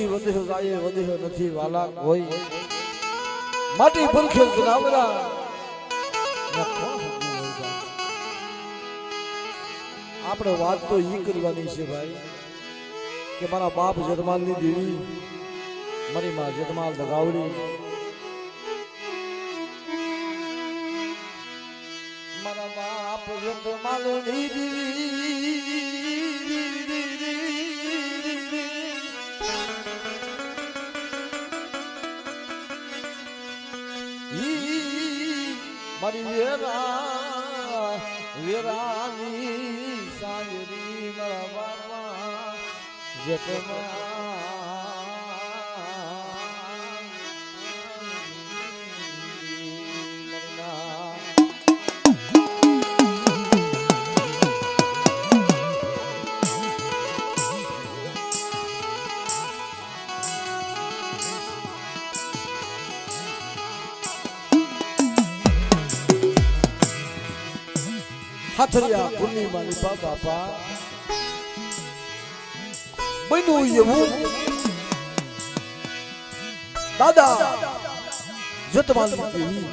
સખી વધ્યો જાય વધ્યો નથી વાલા કોઈ માટી પરખે જનાવરા? આપણે વાત તો ઈ કરવાની છે ભાઈ, કે મારા બાપ જતમાલની દેવી, મારી માં જગમાલ દગાવડી મારા બાપ જતમાલની દેવી મારી વેરા વેરાની સાયરી મારા હાથરિયા પૂર્ણિમા લીપા બાપા. બન્યું એવું. દાદા જતમાલ દેવી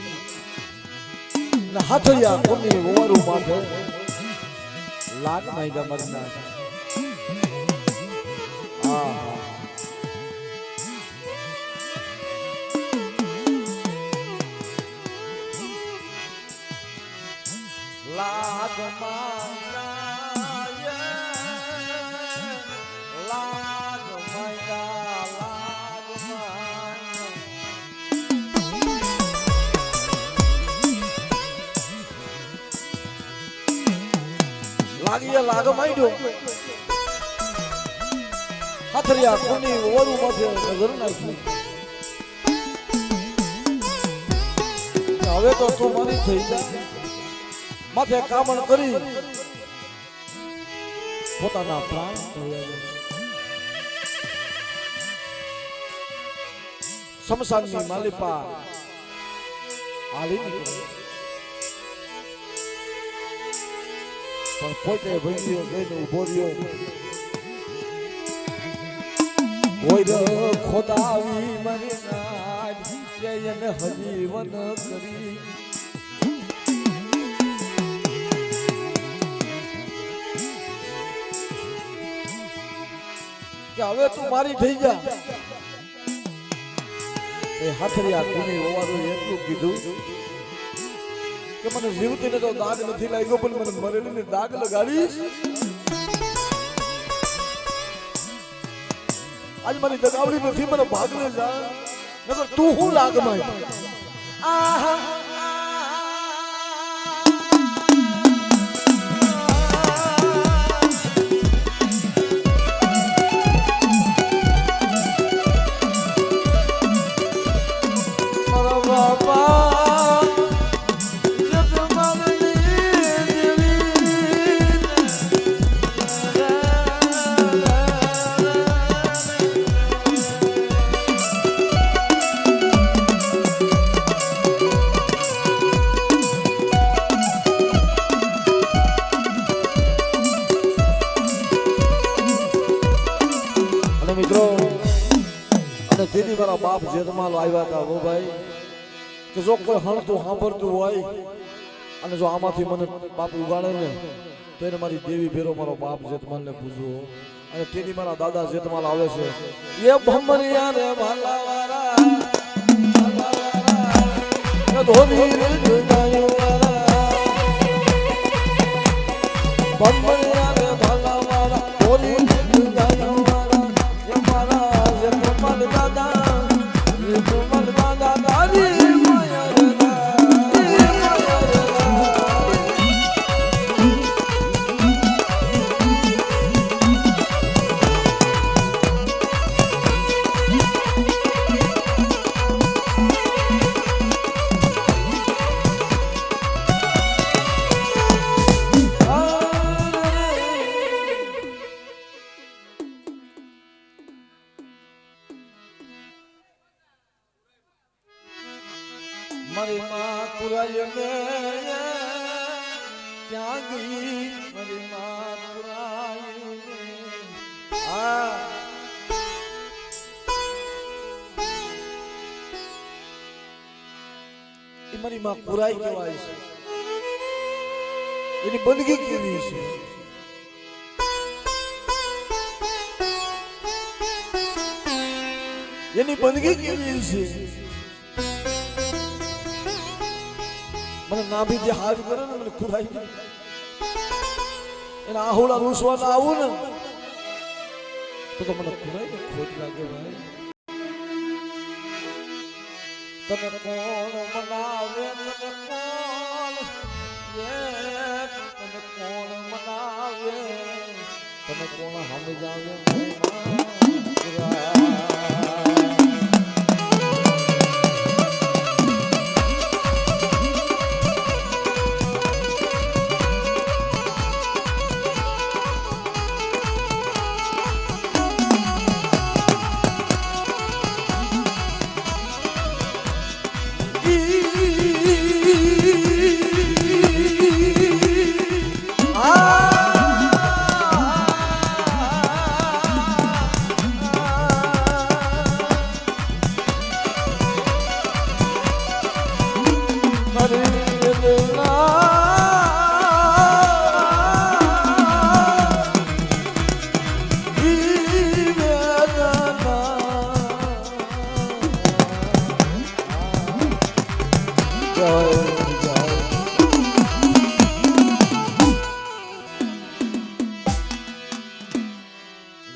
હાથરિયા કોની ઓવારું માથે લાગ માયગા મરના લાગ માંડ્યો. હાથરિયા કોની ઓરું માથે નજર નાખી. હવે તો તું મારી થઈ જા. માથે કામણ કરી. પોતાના પ્રાણ સમસાનની માલિપા આલી નીકળી. પણ પોતે ભંગ્યો જઈને ઊભો રહ્યો હોય ર ખોદાવી મરી નાજ એને હજીવન કરી કે હવે તું મારી થઈ જા એ હાથરિયા કુની હોવાનું એટલું કીધું કે મને જીવતીને તો દાગ નથી લાગ્યો, પણ મને મરેલીને દાગ લગાડીશ. આજ મારી દગાવડી નથી, મને ભાગને જા. નકર તું હું લાગમાં આહા. બાપ જેતમાલ આવ્યા હતા હો ભાઈ. કે જો કોઈ હણતું સાંભળતું હોય અને જો આમાંથી મને બાપ ઉગાડે ને તો એને મારી દેવી ભેરો મારો બાપ જેતમાલ ને પૂછવો અને તેથી મારા દાદા જેતમાલ આવે છે. એ ભમરિયા રે ભાલાવાળા, ધોની રે. ભમરિયા મારી કહેવાય છે એની બંદગી કેવી છે એની બંદગી કેવી છે મને નાભી જે હાથ કરે ને મને કુરાઈ જાય. એના આહુડા રૂસવા આવું ને તો મને ને ખોટ લાગે ભાઈ તને કોણ મનાવે? તને કોણ તને કોણ મનાવે? તને કોણ સમજાવે?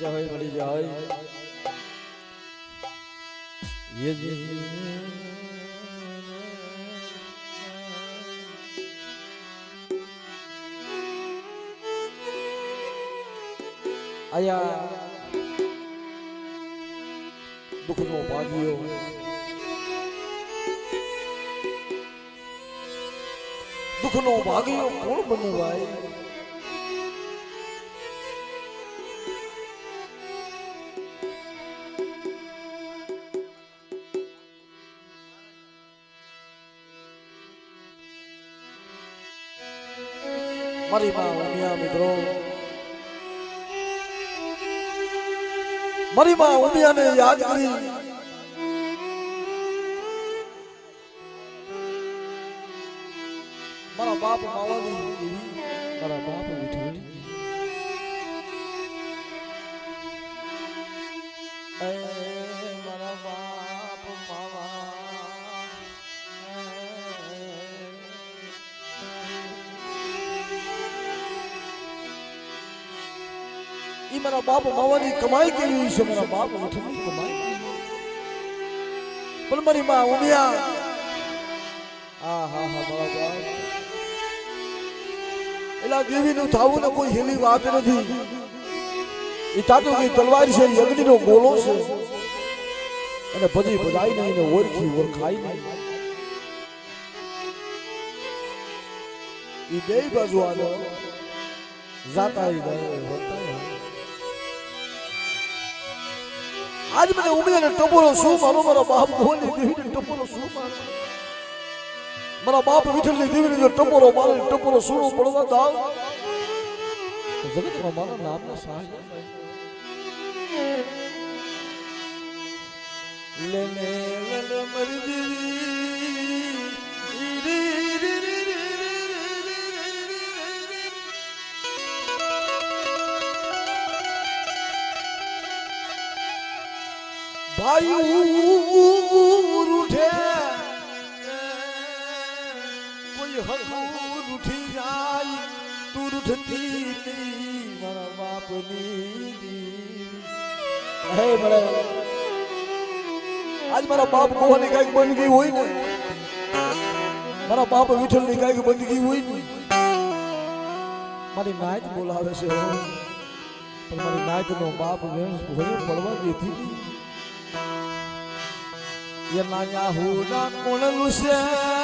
જય હોય મળી જય યે યે આયા. દુઃખનો ભાગ્યો. દુઃખનો ભાગ્યો કોણ બને ભાઈ મારી માં ઉમિયા મિત્રો મારી માં ઉમિયાને યાદ કરી. મારા બાપ માવાની બાપ માવાની કમાઈ કેવી છે? મારા બાપ ઉઠની કમાઈ? પણ મારી માં ઉમિયા. હા હા હા મારા બાપ એલા દેવીનું થાવું ને કોઈ હેલી વાત નથી. એ તાતું કઈ તલવાર છે યજ્ઞનો ગોલો છે. અને બધી બધાઈ નહીં ને ઓળખી ઓળખાય નહીં. ઈ બે બાજુ આનો જાતા ઈ ગયો આજ મને ઉમેર ટપોરો શું મારો મારા બાપ બોલી દેવીને ટપોરો શું મારો મારા બાપ વિઠ્ઠલની દેવીને જો ટપોરો મારે ટપોરો સુરો પડવા દાવ જગતમાં મારા નામના સહાય લેને લેને મરી દેવી ભાઈ રૂઠે કોઈ હકુર રૂઠી જાય, તું રૂઠતી મારા બાપની હે આજ મારા બાપ કોવાની કંઈક બંદગી હોય ને, મારા બાપ વિઠ્ઠલની કંઈક બંદગી હોય ને, મારી નાયત બોલાવે છે. પણ મારી નાયત નો બાપ વેણ ભરે પડવા દેતી. એના હુરા કોણનું છે.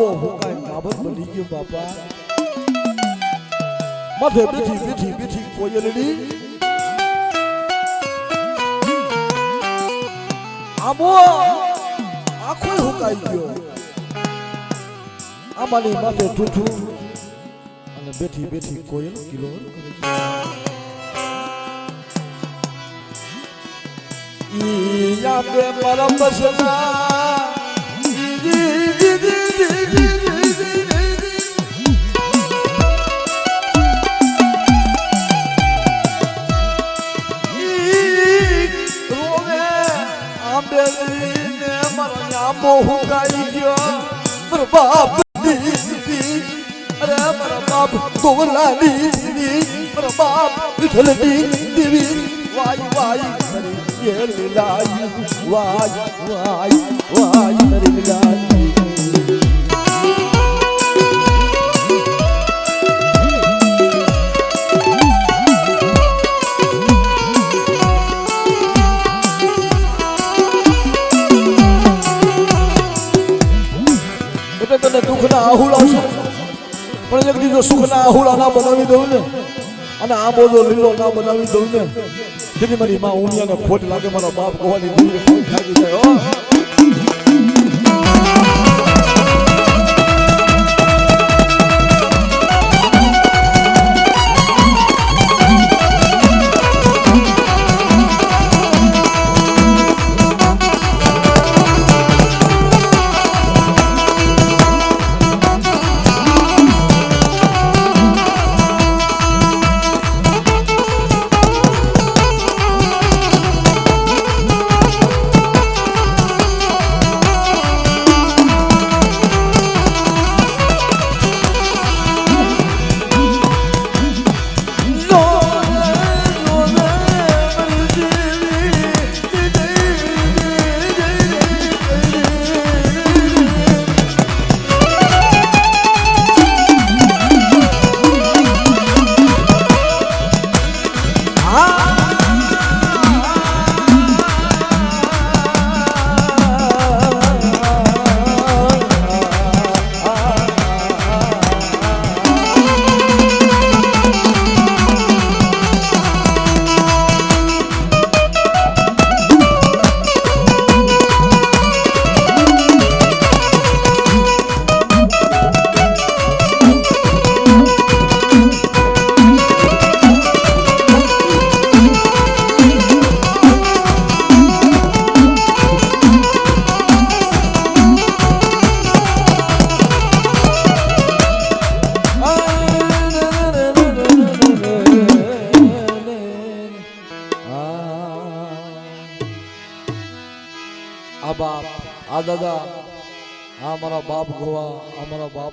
આંબો હુકાઈ ગાભત બની ગયો, બાપા. માથે બીઠી બીઠી બીઠી કોયલડી. આબો, આખો હુકાઈ ગયો. આમાની માથે ઠૂઠું અને બેઠી બેઠી કોયલ કિલો. ઈ યાદે પરમ બસના ઈ દી ગોલાની મારા બાપ વિઠલની દેવી વાય વાય કરી એ લીલાય વાય વાય વાય કરી લીલાય તને દુઃખના પણ એક દીધો સુખના આહુલા ના બનાવી દઉં ને, અને આ બોજો લીલો ના બનાવી દઉં ને, જેથી મારી માં ઉમિયાને ખોટ લાગે, મારા બાપ કહેવાની દીકરી ખોટ લાગી જાય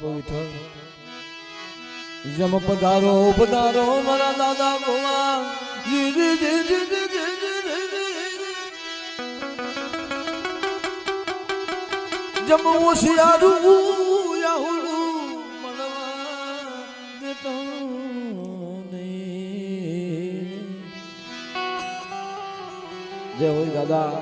ગો વિઠ્ઠલ જમ પધારો પધારો મારા દાદા ભગવાન જી જી જી જી જમ હોશિયારું યાહુડું મળવા જય હોય દાદા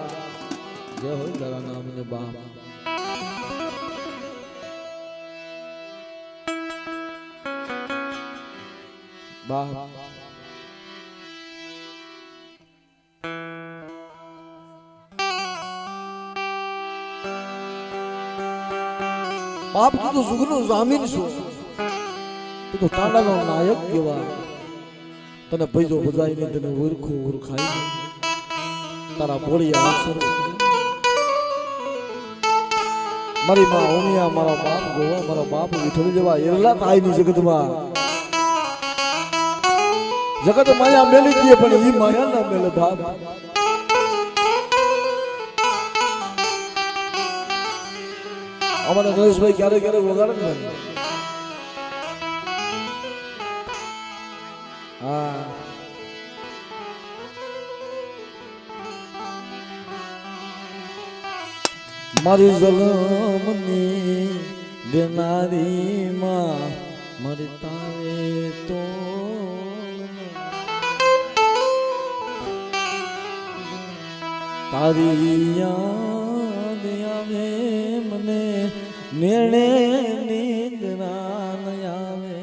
બાપ તું તો સુખનો જામીન છું. તું તો તાંડાનો નાયક કેવા તને પૈસો બજાઈને તને ઓળખું ઓળખાય તારા બોળિયા અક્ષર મારી માં ઓમિયા મારા બાપ ગોવા, મારા બાપ વિઠ્ઠલ જેવા એરલા થાયની જગતમાં. જગત માયા મેલી ગઈ પણ ઈ માયા ના મેલે બાપ. અમારે નરેશભાઈ ક્યારે ક્યારે વગાડે ને ભાઈ હા મારી જલમની બીમારીમાં મરતા તો તારી યા નેણે નીંદના આવે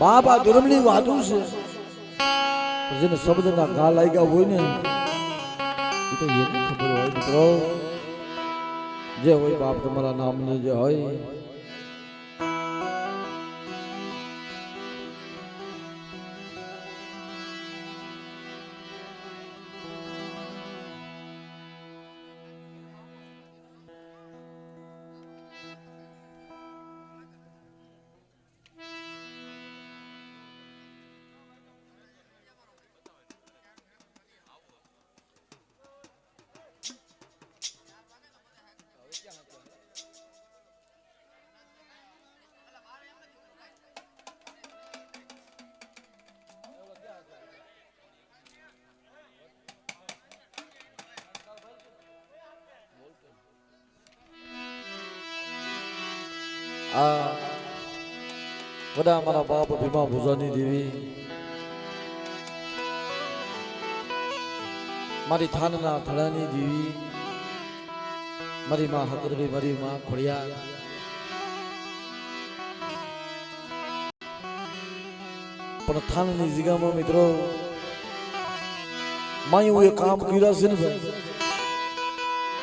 બાપ આ ગરમની વાતું છે. જેને શબ્દના ઘા લાગ્યા હોય ને, એ તો એને ખબર હોય મિત્રો. જે હોય બાપ તમારા નામની જે હોય બધા મારા બાપ ભીમા ભૂજાની દેવી મારી થાનના થડાની દેવી મારી માં હકરડી મારી માં ખોડિયા પણ થાનની જગ્યામાં મિત્રો માયું એ કામ કર્યા છે ને ભાઈ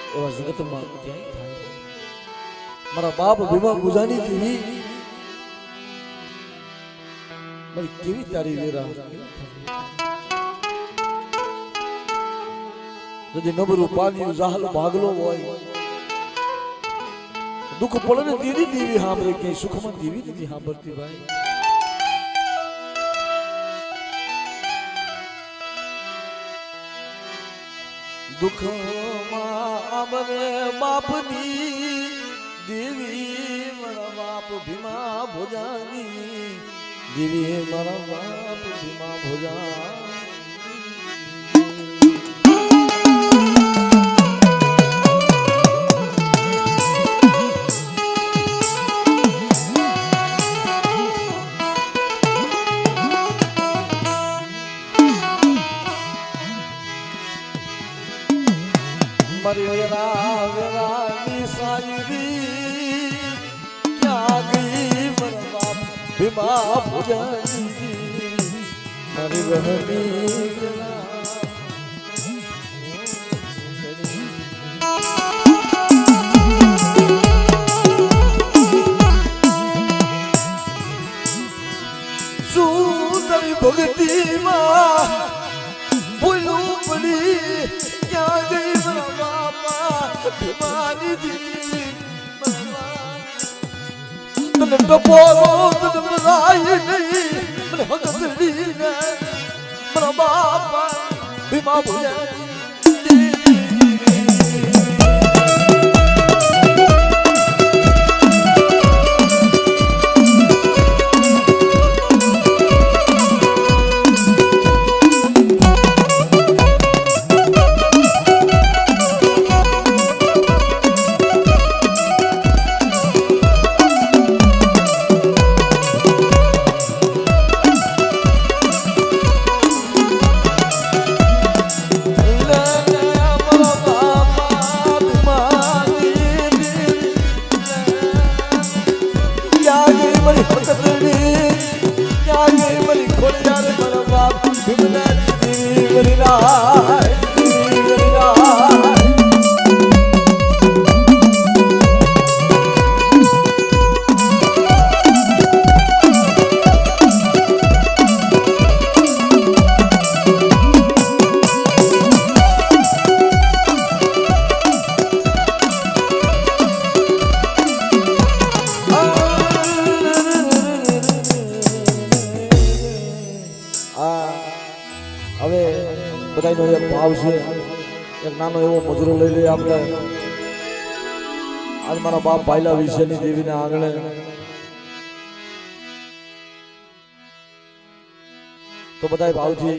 એવા જગતમાં ક્યાંય થાય મારા બાપ ભીમા ગુજાની દેવી મારી કેવી તારી વેરા যদি નબરું પાલ્યું જાહલ ભાગલો હોય દુઃખ પડે ને દીવી દેવી સાંભળે કે સુખમાં દીવી દીવી સાંભળતી ભાઈ દુઃખમાં અમને બાપની દેવી મારા બાપ ભીમા ભોજાની દેવી મારા બાપ ભીમા ભોજા. તને મરાય નહીં. મને હકતડી ને. મારા બાપા ભીમા ભૂલ્યા આ બાપ વિશેની દેવીને આંગણે તો બધા ભાવથી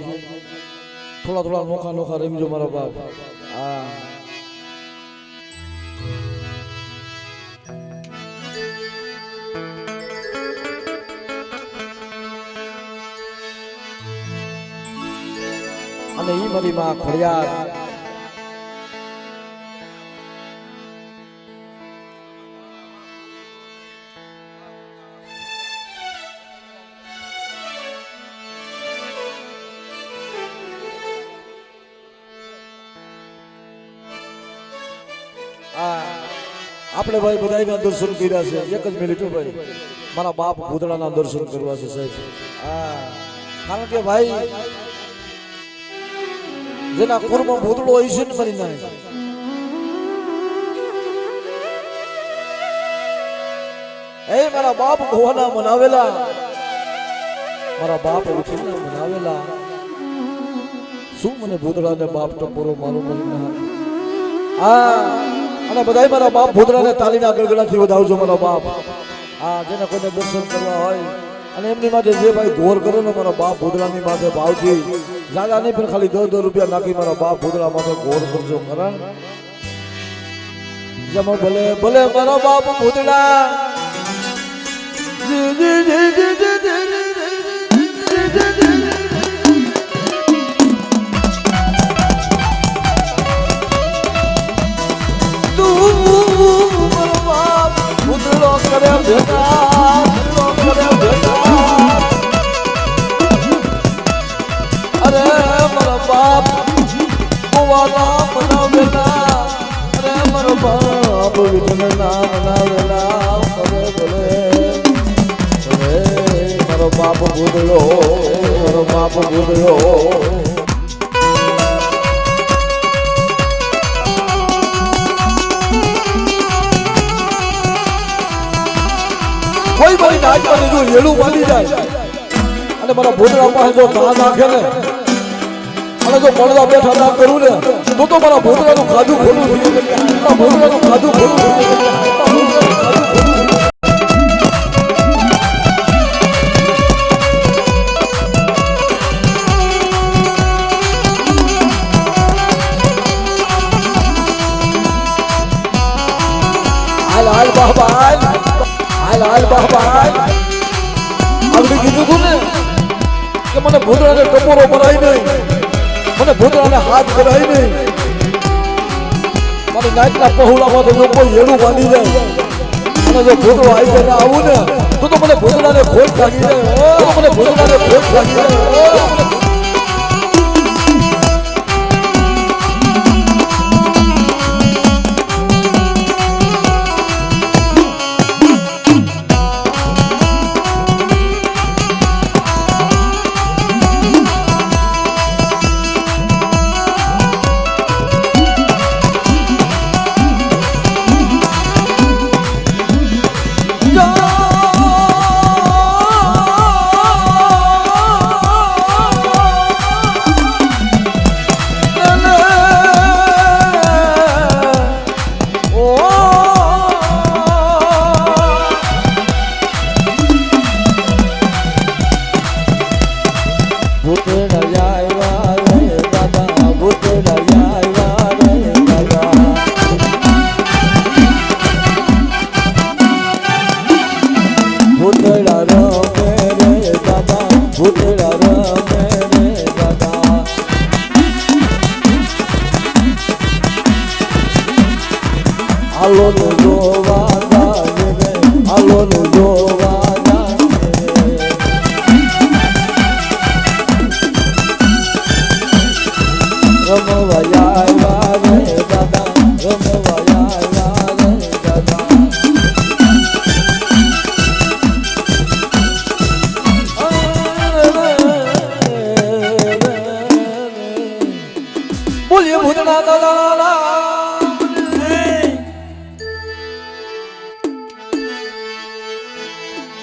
થોડા થોડા નોખા નોખા રમજો મારા બાપ હા અને ઈ મારી માં ખડિયાર આપણે ભાઈ બધાયના દર્શન કર્યા છે. એક જ મિનિટ ભાઈ મારા બાપ ભૂતળાના દર્શન કરવા છે સાહેબ. કારણ કે ભાઈ, જેના કુરમાં ભૂતળો હોય છે ને મરી નાય. એ મારા બાપ ગોવાના મનાવેલા. મારા બાપ ઉઠીને મનાવેલા. શું મને ભૂતળાને બાપ ટપોરો મારો મરી ના? હા. અને બધાય મારા બાપ ભૂતરાને તાલીના ગળગડાથી વધાવજો મારો બાપ હા જેને કોઈને દર્શન કરવા હોય અને એમની માટે જે ભાઈ ઘોર કરો ને મારા બાપ ભૂતરાની માથે ભાવથી જાગા નહીં પણ ખાલી દસ દસ રૂપિયા નાખી મારા બાપ ભૂતરા માથે ઘોર કરજો કારણ જમો ભલે ભલે મારો બાપ ભૂતરા જી, જી, જી, જી, જી, જી, જી, જી, જી. કરે ભેગા ભૂતળો કરે ભેગા અરે મારો બાપ મારો બાપ ભૂતળો કોઈ મારી પર જો એલું બાંધી જાય. અને મારા ભોતરા પાસે જો તા નાખે ને, અને જો પડદા બેઠા ના કરું ને, તો તો મારા ભોતરાનું ખાધું ખોટું થઈ જાય નાચના પહોળામાં તો લોકો હેડું બાંધી જાય અને જો ભૂતળો આવી ને આવું ને, તો તો મને ભૂતળાને ખોટ લાગી જાય તો મને ભૂતળાને ખોટ લાગી જાય